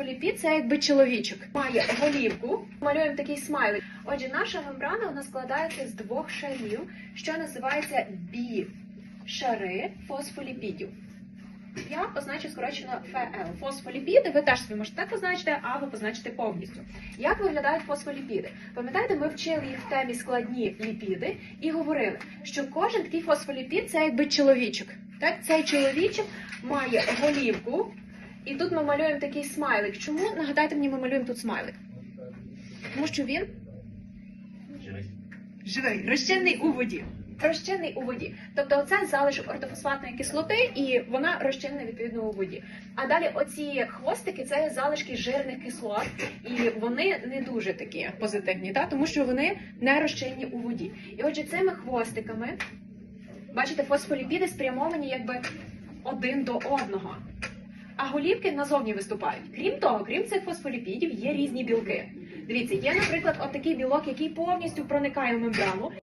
Фосфоліпід це якби чоловічок. Має голівку. Малюємо такий смайлик. Отже, наша мембрана вона складається з двох шарів, що називається бі-шари фосфоліпідів. Я позначу скорочено ФЛ. Фосфоліпіди ви теж собі можете позначити, або позначити повністю. Як виглядають фосфоліпіди? Пам'ятаєте, ми вчили їх в темі складні ліпіди і говорили, що кожен такий фосфоліпід це якби чоловічок. Так, цей чоловічок має голівку, і тут ми малюємо такий смайлик. Чому нагадайте мені, ми малюємо тут смайлик? Тому що він живий, розчинний у воді. Розчинний у воді. Тобто оце залишок ортофосфатної кислоти, і вона розчинна відповідно у воді. А далі оці хвостики це залишки жирних кислот, і вони не дуже такі позитивні, та? тому що вони не розчинні у воді. І отже, цими хвостиками, бачите, фосфоліпіди спрямовані якби один до одного. А голівки назовні виступають. Крім того, крім цих фосфоліпідів, є різні білки. Дивіться, є, наприклад, отакий білок, який повністю проникає в мембрану.